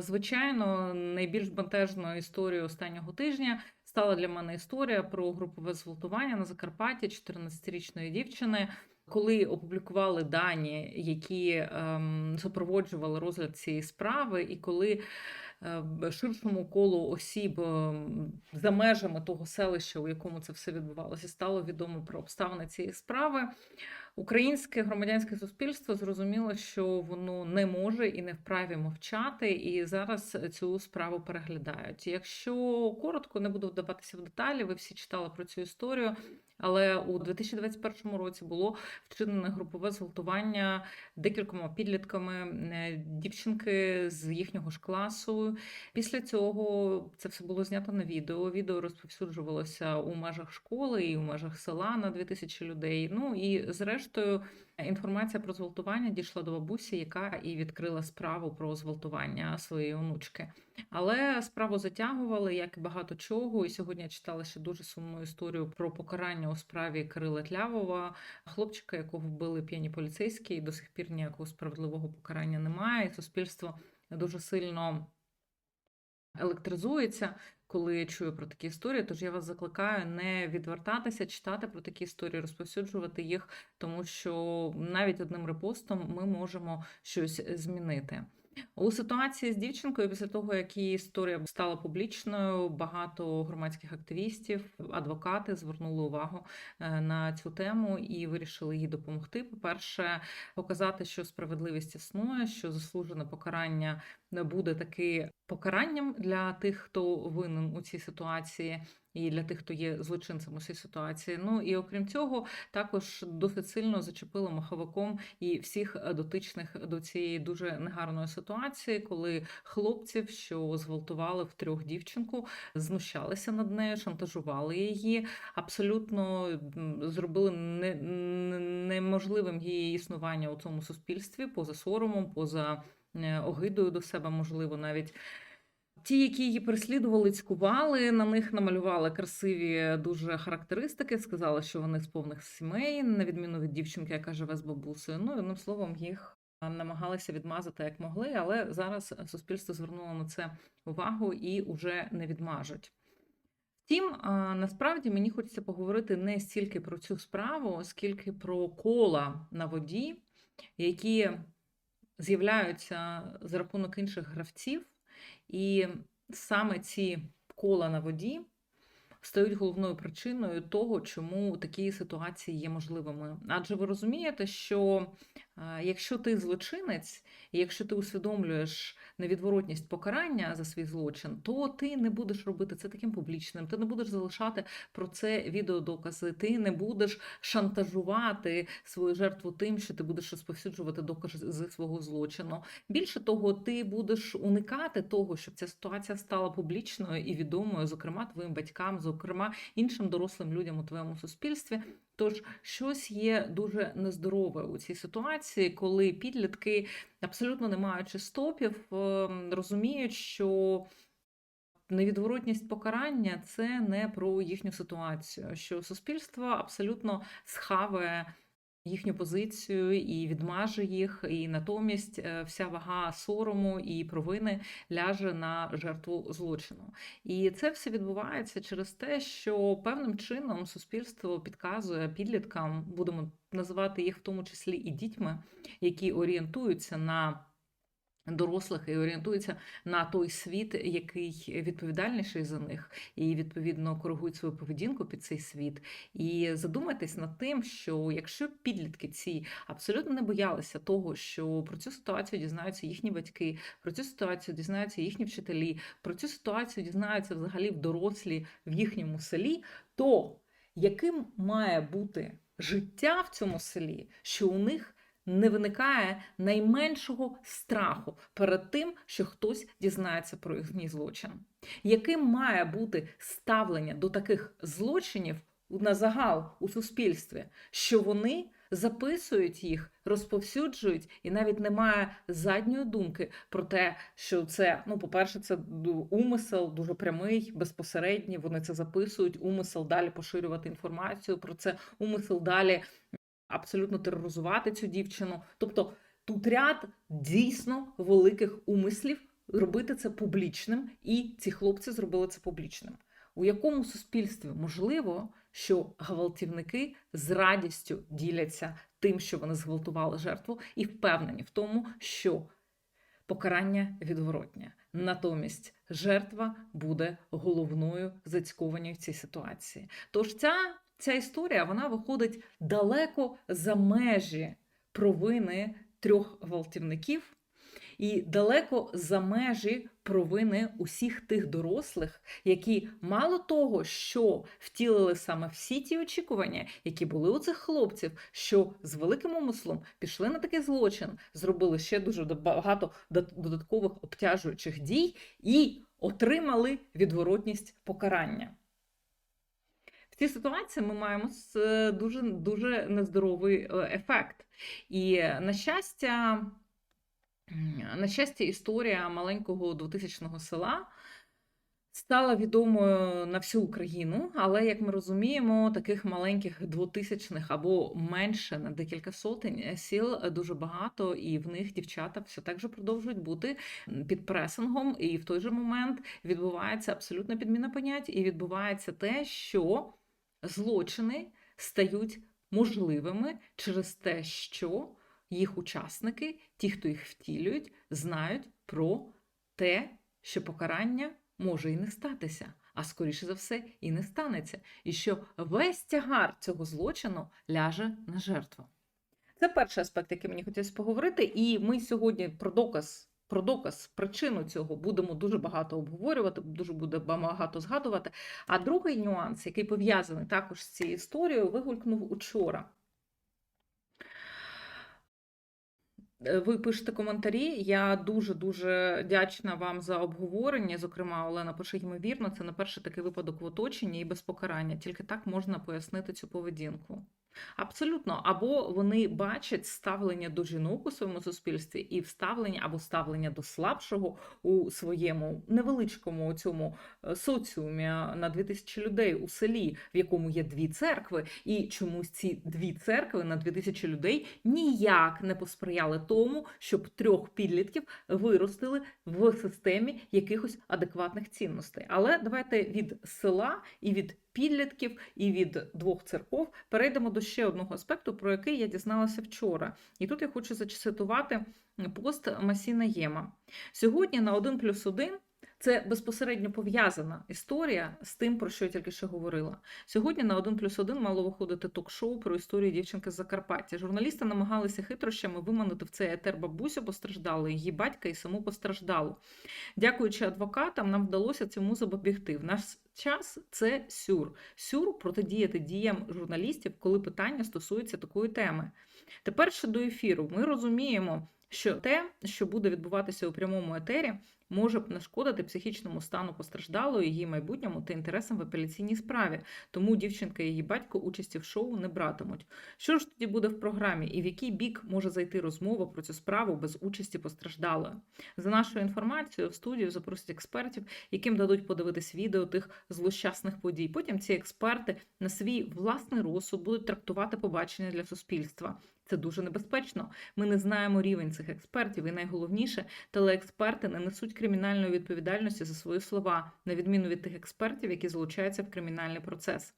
Звичайно, найбільш бентежною історією останнього тижня стала для мене історія про групове зґвалтування на Закарпатті 14-річної дівчини. Коли опублікували дані, які ем, супроводжували розгляд цієї справи, і коли ширшому колу осіб ем, за межами того селища, у якому це все відбувалося, стало відомо про обставини цієї справи. Українське громадянське суспільство зрозуміло, що воно не може і не вправі мовчати, і зараз цю справу переглядають. Якщо коротко, не буду вдаватися в деталі, ви всі читали про цю історію. Але у 2021 році було вчинене групове зґвалтування декількома підлітками е, дівчинки з їхнього ж класу. Після цього це все було знято на відео. Відео розповсюджувалося у межах школи і у межах села на 2000 людей. Ну і зрештою. Інформація про зґвалтування дійшла до бабусі, яка і відкрила справу про зґвалтування своєї онучки. Але справу затягували, як і багато чого. І сьогодні я читала ще дуже сумну історію про покарання у справі Кирила Тлявова, хлопчика, якого вбили п'яні поліцейські, і до сих пір ніякого справедливого покарання немає. І суспільство дуже сильно електризується, коли я чую про такі історії. Тож я вас закликаю не відвертатися, читати про такі історії, розповсюджувати їх, тому що навіть одним репостом ми можемо щось змінити. У ситуації з дівчинкою, після того як її історія стала публічною, багато громадських активістів, адвокати звернули увагу е, на цю тему і вирішили їй допомогти. По-перше, показати, що справедливість існує, що заслужене покарання буде таки покаранням для тих, хто винен у цій ситуації, і для тих, хто є злочинцем у цій ситуації. Ну і окрім цього, також досить сильно зачепило маховиком і всіх дотичних до цієї дуже негарної ситуації, коли хлопців, що зґвалтували в трьох дівчинку, знущалися над нею, шантажували її, абсолютно зробили не, неможливим її існування у цьому суспільстві, поза соромом, поза е, огидою до себе, можливо, навіть. Ті, які її переслідували, цькували, на них намалювали красиві дуже характеристики, сказали, що вони з повних сімей, на відміну від дівчинки, яка живе з бабусею. Ну одним словом, їх намагалися відмазати як могли, але зараз суспільство звернуло на це увагу і вже не відмажуть. Втім, насправді мені хочеться поговорити не стільки про цю справу, скільки про кола на воді, які з'являються за рахунок інших гравців. І саме ці кола на воді стають головною причиною того, чому такі ситуації є можливими. Адже ви розумієте, що якщо ти злочинець, і якщо ти усвідомлюєш невідворотність покарання за свій злочин, то ти не будеш робити це таким публічним, ти не будеш залишати про це відеодокази, ти не будеш шантажувати свою жертву тим, що ти будеш розповсюджувати докази свого злочину. Більше того, ти будеш уникати того, щоб ця ситуація стала публічною і відомою, зокрема твоїм батькам, зокрема іншим дорослим людям у твоєму суспільстві. Тож щось є дуже нездорове у цій ситуації, коли підлітки, абсолютно не маючи стопів, ем, розуміють, що невідворотність покарання це не про їхню ситуацію, що суспільство абсолютно схаває їхню позицію і відмаже їх, і натомість е, вся вага сорому і провини ляже на жертву злочину. І це все відбувається через те, що певним чином суспільство підказує підліткам, будемо називати їх в тому числі і дітьми, які орієнтуються на дорослих і орієнтуються на той світ, який відповідальніший за них, і відповідно коригують свою поведінку під цей світ. І задумайтесь над тим, що якщо підлітки ці абсолютно не боялися того, що про цю ситуацію дізнаються їхні батьки, про цю ситуацію дізнаються їхні вчителі, про цю ситуацію дізнаються взагалі в дорослі в їхньому селі, то яким має бути життя в цьому селі, що у них не виникає найменшого страху перед тим, що хтось дізнається про їхній злочин. Яким має бути ставлення до таких злочинів на загал у суспільстві, що вони записують їх, розповсюджують, і навіть немає задньої думки про те, що це, ну, по-перше, це умисел дуже прямий, безпосередній. Вони це записують, умисел далі поширювати інформацію про це, умисел далі абсолютно тероризувати цю дівчину. Тобто тут ряд дійсно великих умислів робити це публічним, і ці хлопці зробили це публічним. У якому суспільстві можливо, що гвалтівники з радістю діляться тим, що вони зґвалтували жертву, і впевнені в тому, що покарання відворотнє. Натомість жертва буде головною зацькованою в цій ситуації. Тож ця, ця історія вона виходить далеко за межі провини трьох гвалтівників. І далеко за межі провини усіх тих дорослих, які мало того, що втілили саме всі ті очікування, які були у цих хлопців, що з великим умислом пішли на такий злочин, зробили ще дуже багато додаткових обтяжуючих дій і отримали відворотність покарання. Цій ситуації ми маємо дуже дуже нездоровий е, ефект. І на щастя. На щастя, історія маленького 2000-го села стала відомою на всю Україну, але, як ми розуміємо, таких маленьких двотисячних або менше на декілька сотень сіл дуже багато, і в них дівчата все так же продовжують бути під пресингом, і в той же момент відбувається абсолютна підміна понять, і відбувається те, що злочини стають можливими через те, що їх учасники, ті, хто їх втілюють, знають про те, що покарання може і не статися, а скоріше за все, і не станеться, і що весь тягар цього злочину ляже на жертву. Це перший аспект, який мені хотілося поговорити, і ми сьогодні про доказ. Про доказ, причину цього будемо дуже багато обговорювати, дуже буде багато згадувати. А другий нюанс, який пов'язаний також з цією історією, вигулькнув учора. Е, ви пишете коментарі. Я дуже дуже вдячна вам за обговорення. Зокрема, Олена пише ймовірно, це на перший такий випадок в оточенні і без покарання. Тільки так можна пояснити цю поведінку. Абсолютно, або вони бачать ставлення до жінок у своєму суспільстві і вставлення або ставлення до слабшого у своєму невеличкому цьому е, соціумі на 2000 людей у селі, в якому є дві церкви, і чомусь ці дві церкви на 2000 людей ніяк не посприяли тому, щоб трьох підлітків виростили в системі якихось адекватних цінностей. Але давайте від села і від підлітків і від двох церков перейдемо до ще одного аспекту, про який я дізналася вчора. І тут я хочу зацитувати пост Масіна Єма. Сьогодні на 1 плюс 1 це безпосередньо пов'язана історія з тим, про що я тільки що говорила. Сьогодні на 1 плюс 1 мало виходити ток-шоу про історію дівчинки з Закарпаття. Журналісти намагалися хитрощами виманити в цей етер бабусю постраждалу, її батька і саму постраждалу. Дякуючи адвокатам, нам вдалося цьому запобігти. В наш час це сюр. Сюр протидіяти діям журналістів, коли питання стосуються такої теми. Тепер щодо ефіру, ми розуміємо, що те, що буде відбуватися у прямому етері, може нашкодити психічному стану постраждалої, її майбутньому та інтересам в апеляційній справі. Тому дівчинка і її батько участі в шоу не братимуть. Що ж тоді буде в програмі, і в який бік може зайти розмова про цю справу без участі постраждалої? За нашою інформацією, в студію запросять експертів, яким дадуть подивитись відео тих злощасних подій. Потім ці експерти на свій власний розсуд будуть трактувати побачення для суспільства. Це дуже небезпечно. Ми не знаємо рівень цих експертів, і найголовніше, телеексперти не несуть кримінальної відповідальності за свої слова, на відміну від тих експертів, які залучаються в кримінальний процес.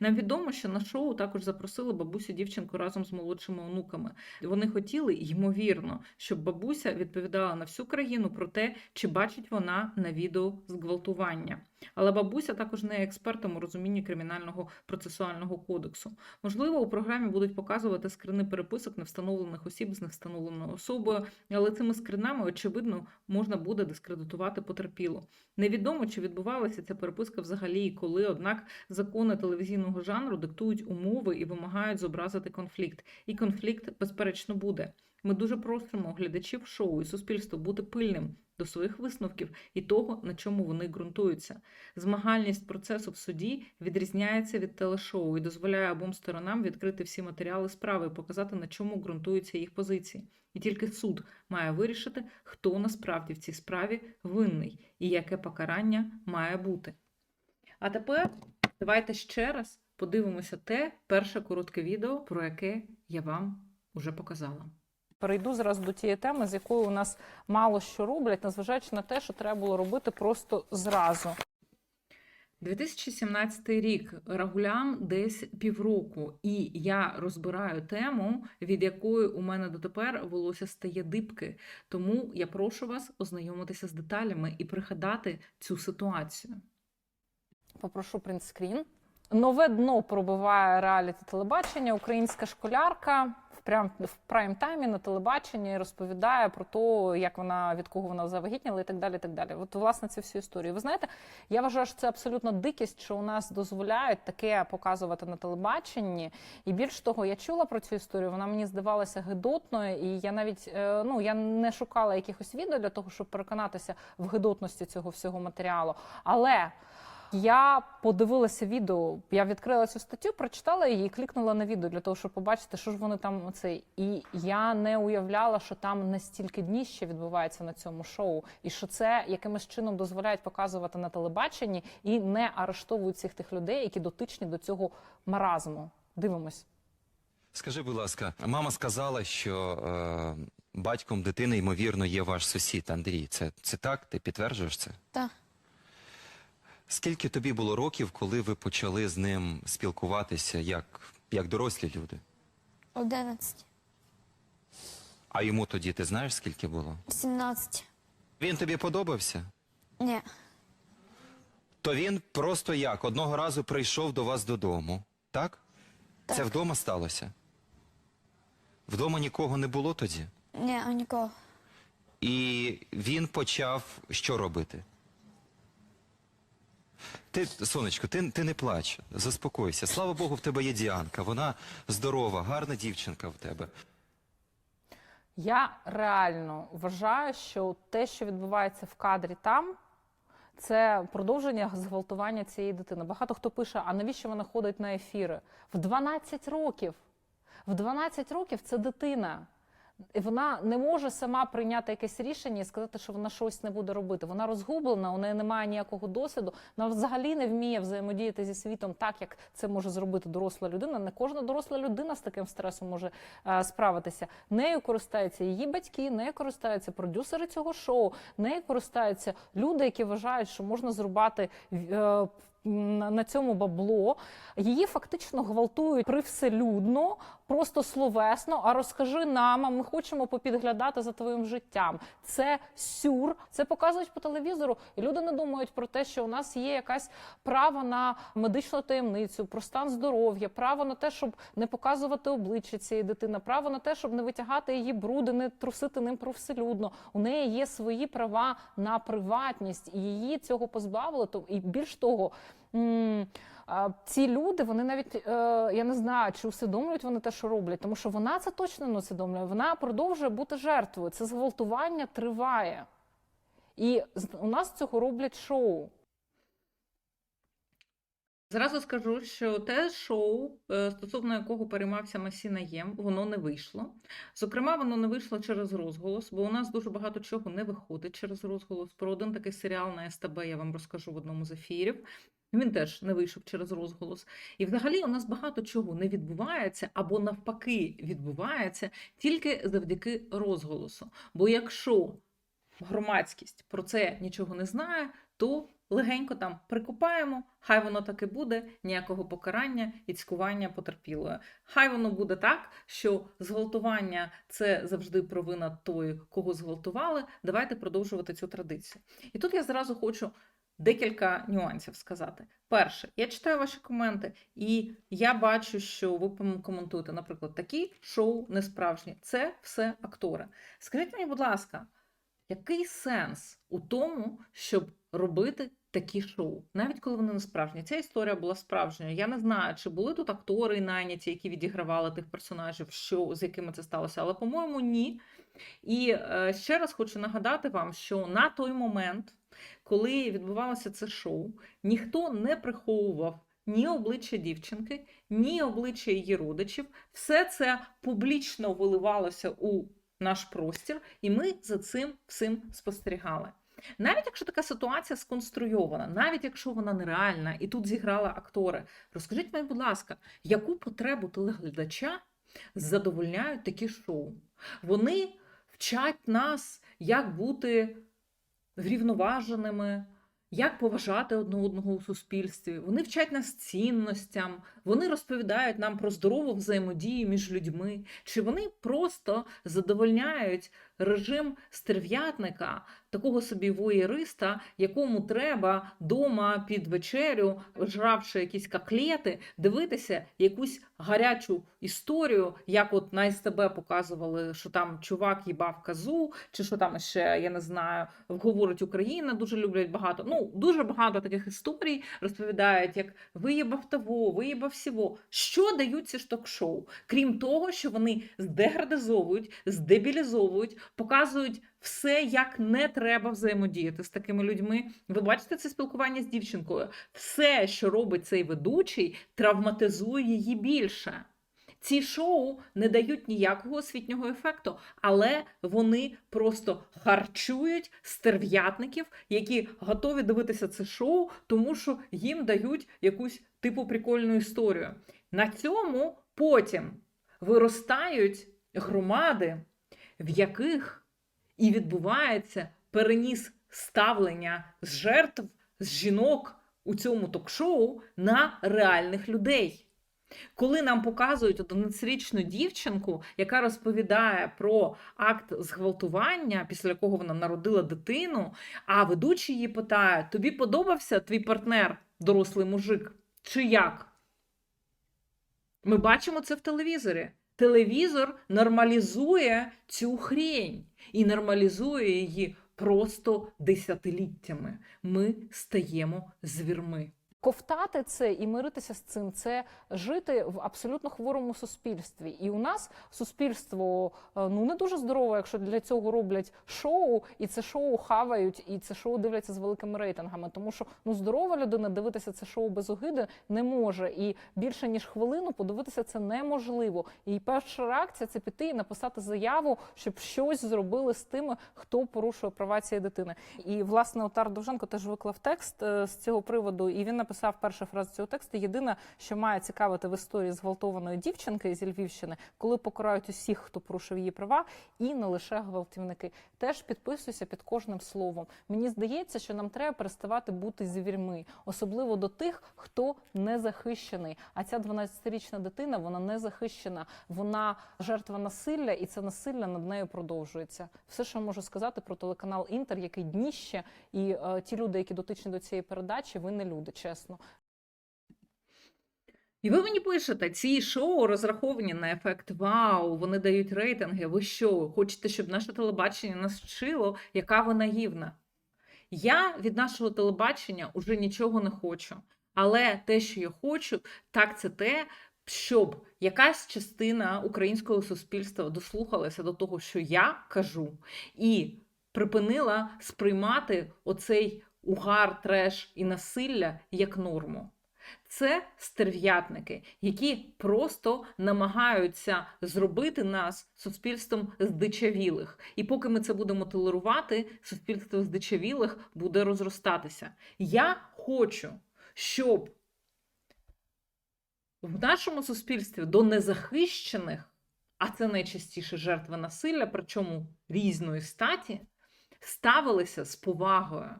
Нам відомо, що на шоу також запросили бабусю дівчинку разом з молодшими онуками. Вони хотіли, ймовірно, щоб бабуся відповідала на всю країну про те, чи бачить вона на відео зґвалтування. Але бабуся також не експертом у розумінні кримінального процесуального кодексу. Можливо, у програмі будуть показувати скрини переписок невстановлених осіб з невстановленою особою, але цими скринами, очевидно, можна буде дискредитувати потерпілу. Невідомо, чи відбувалася ця переписка взагалі і коли, однак закони телевізійного жанру диктують умови і вимагають зобразити конфлікт. І конфлікт, безперечно, буде. Ми дуже просимо глядачів шоу і суспільства бути пильним до своїх висновків і того, на чому вони ґрунтуються. Змагальність процесу в суді відрізняється від телешоу і дозволяє обом сторонам відкрити всі матеріали справи і показати, на чому ґрунтуються їх позиції. І тільки суд має вирішити, хто насправді в цій справі винний і яке покарання має бути. А тепер давайте ще раз подивимося те перше коротке відео, про яке я вам уже показала. Перейду зараз до тієї теми, з якою у нас мало що роблять, незважаючи на те, що треба було робити просто зразу. 2017 рік регулям десь півроку, і я розбираю тему, від якої у мене дотепер волосся стає дибки. Тому я прошу вас ознайомитися з деталями і пригадати цю ситуацію. Попрошу принтскрін. Нове дно пробиває реаліті телебачення. Українська школярка прям в прайм-таймі на телебаченні розповідає про те, як вона від кого вона завагітніла і так далі. І так далі. От власне цю всю історію. Ви знаєте, я вважаю, що це абсолютно дикість, що у нас дозволяють таке показувати на телебаченні. І більш того, я чула про цю історію. Вона мені здавалася гидотною, і я навіть е, ну я не шукала якихось відео для того, щоб переконатися в гидотності цього всього матеріалу. Але я подивилася відео, я відкрила цю статтю, прочитала її і клікнула на відео для того, щоб побачити, що ж вони там оце. І я не уявляла, що там настільки дніще відбувається на цьому шоу, і що це якимось чином дозволяють показувати на телебаченні і не арештовують всіх тих людей, які дотичні до цього маразму. Дивимось. Скажи, будь ласка, мама сказала, що е, батьком дитини, ймовірно, є ваш сусід Андрій. Це, це так? Ти підтверджуєш це? Так, Скільки тобі було років, коли ви почали з ним спілкуватися як, як дорослі люди? 11, А йому тоді ти знаєш, скільки було? 17. Він тобі подобався? Ні, То він просто як? Одного разу прийшов до вас додому, так? Так. Це вдома сталося? Вдома нікого не було тоді? ні, нікого. І він почав що робити? Ти, сонечко, ти, ти не плач, заспокойся. Слава Богу, в тебе є Діанка. Вона здорова, гарна дівчинка в тебе. Я реально вважаю, що те, що відбувається в кадрі там, це продовження зґвалтування цієї дитини. Багато хто пише: а навіщо вона ходить на ефіри? В 12 років. В 12 років це дитина. Вона не може сама прийняти якесь рішення і сказати, що вона щось не буде робити. Вона розгублена, у неї немає ніякого досвіду. Вона взагалі не вміє взаємодіяти зі світом так, як це може зробити доросла людина. Не кожна доросла людина з таким стресом може е, справитися. Нею користаються її батьки, нею користаються продюсери цього шоу, нею користаються люди, які вважають, що можна зрубати. е, на цьому бабло її фактично гвалтують привселюдно, просто словесно. А розкажи нам, а ми хочемо попідглядати за твоїм життям. Це сюр, це показують по телевізору. І люди не думають про те, що у нас є якась право на медичну таємницю, про стан здоров'я, право на те, щоб не показувати обличчя цієї дитини, право на те, щоб не витягати її бруди, не трусити ним привселюдно. У неї є свої права на приватність, і її цього позбавили. То і більш того. Ці люди, вони навіть е, я не знаю, чи усвідомлюють вони те, що роблять, тому що вона це точно не усвідомлює. Вона продовжує бути жертвою. Це зґвалтування триває. І у нас цього роблять шоу. Зразу скажу, що те шоу, е, стосовно якого переймався Масіна Єм, воно не вийшло. Зокрема, воно не вийшло через розголос, бо у нас дуже багато чого не виходить через розголос. Про один такий серіал на СТБ я вам розкажу в одному з ефірів. Він теж не вийшов через розголос. І взагалі у нас багато чого не відбувається або навпаки відбувається тільки завдяки розголосу. Бо якщо громадськість про це нічого не знає, то легенько там прикопаємо, хай воно так і буде, ніякого покарання і цькування потерпілої. Хай воно буде так, що зґвалтування це завжди провина той, кого зґвалтували. Давайте продовжувати цю традицію. І тут я зразу хочу декілька нюансів сказати. Перше, я читаю ваші коменти, і я бачу, що ви коментуєте, наприклад, такі шоу не справжні. Це все актори. Скажіть мені, будь ласка, який сенс у тому, щоб робити такі шоу, навіть коли вони не справжні? Ця історія була справжньою. Я не знаю, чи були тут актори найняті, які відігравали тих персонажів, що з якими це сталося, але по-моєму, ні. І е, ще раз хочу нагадати вам, що на той момент, коли відбувалося це шоу, ніхто не приховував. Ні обличчя дівчинки, ні обличчя її родичів. Все це публічно виливалося у наш простір, і ми за цим всім спостерігали. Навіть якщо така ситуація сконструйована, навіть якщо вона нереальна, і тут зіграли актори, розкажіть мені, будь ласка, яку потребу телеглядача задовольняють такі шоу? Вони вчать нас, як бути врівноваженими, як поважати одне одного у суспільстві. Вони вчать нас цінностям, вони розповідають нам про здорову взаємодію між людьми, чи вони просто задовольняють режим стерв'ятника, такого собі воєриста, якому треба дома під вечерю, жравши якісь коклети, дивитися якусь гарячу історію, як от на СТБ показували, що там чувак їбав казу, чи що там ще, я не знаю, говорить Україна, дуже люблять багато. Ну, дуже багато таких історій розповідають, як виїбав того, виїбав всього. Що дають ці ток-шоу, Крім того, що вони здеградизовують, здебілізовують, показують все, як не треба взаємодіяти з такими людьми. Ви бачите це спілкування з дівчинкою. Все, що робить цей ведучий, травматизує її більше. Ці шоу не дають ніякого освітнього ефекту, але вони просто харчують стерв'ятників, які готові дивитися це шоу, тому що їм дають якусь типу прикольну історію. На цьому потім виростають громади, в яких і відбувається переніс ставлення з жертв, з жінок у цьому ток-шоу на реальних людей. Коли нам показують 11-річну дівчинку, яка розповідає про акт зґвалтування, після якого вона народила дитину, а ведучий її питає: тобі подобався твій партнер, дорослий мужик, чи як? Ми бачимо це в телевізорі. Телевізор нормалізує цю хрень і нормалізує її просто десятиліттями. Ми стаємо звірми. Ковтати це і миритися з цим це жити в абсолютно хворому суспільстві. І у нас суспільство е, ну не дуже здорове, якщо для цього роблять шоу, і це шоу хавають, і це шоу дивляться з великими рейтингами. Тому що ну здорова людина дивитися це шоу без огиди не може. І більше ніж хвилину подивитися це неможливо. І перша реакція це піти і написати заяву, щоб щось зробили з тими, хто порушує права цієї дитини. І власне Отар Довженко теж виклав текст е, з цього приводу, і він написав першу фразу цього тексту. Єдине, що має цікавити в історії зґвалтованої дівчинки зі Львівщини, коли покарають усіх, хто порушив її права, і не лише гвалтівники. Теж підписуюся під кожним словом. Мені здається, що нам треба переставати бути звірми, особливо до тих, хто не захищений. А ця 12-річна дитина вона не захищена, вона жертва насилля, і це насилля над нею продовжується. Все, що можу сказати про телеканал Інтер, який дніще, і е, ті люди, які дотичні до цієї передачі, ви не люди, чесно. І ви мені пишете, ці шоу розраховані на ефект вау, вони дають рейтинги. Ви що, хочете, щоб наше телебачення нас вчило, яка ви наївна? Я від нашого телебачення уже нічого не хочу. Але те, що я хочу, так це те, щоб якась частина українського суспільства дослухалася до того, що я кажу, і припинила сприймати оцей угар, треш і насилля як норму. Це стерв'ятники, які просто намагаються зробити нас суспільством здичавілих. І поки ми це будемо толерувати, суспільство здичавілих буде розростатися. Я хочу, щоб в нашому суспільстві до незахищених, а це найчастіше жертви насилля, причому різної статі, ставилися з повагою,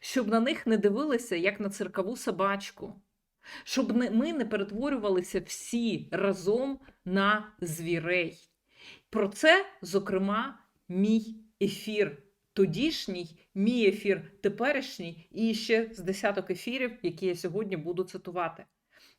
щоб на них не дивилися як на циркову собачку щоб ми не перетворювалися всі разом на звірей. Про це, зокрема, мій ефір тодішній, мій ефір теперішній і ще з десяток ефірів, які я сьогодні буду цитувати.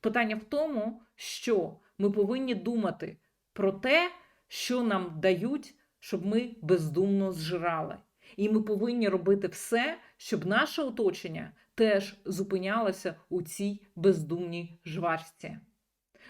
Питання в тому, що ми повинні думати про те, що нам дають, щоб ми бездумно зжирали. І ми повинні робити все, щоб наше оточення теж зупинялося у цій бездумній жвачці.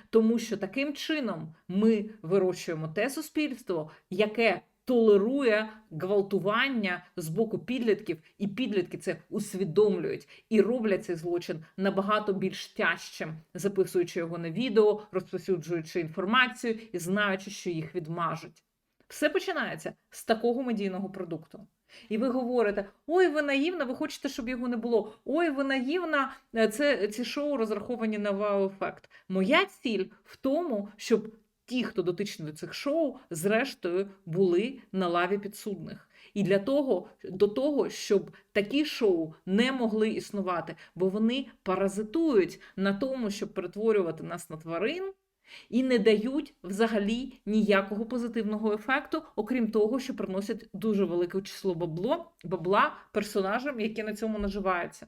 Тому що таким чином ми вирощуємо те суспільство, яке толерує гвалтування з боку підлітків, і підлітки це усвідомлюють і роблять цей злочин набагато більш тяжчим, записуючи його на відео, розповсюджуючи інформацію і знаючи, що їх відмажуть. Все починається з такого медійного продукту. І ви говорите: ой, ви наївна, ви хочете, щоб його не було. Ой, ви наївна, е, це ці шоу розраховані на вау-ефект. Моя ціль в тому, щоб ті, хто дотичні до цих шоу, зрештою були на лаві підсудних. І для того, до того, щоб такі шоу не могли існувати, бо вони паразитують на тому, щоб перетворювати нас на тварин. І не дають взагалі ніякого позитивного ефекту, окрім того, що приносять дуже велике число бабло, бабла персонажам, які на цьому наживаються.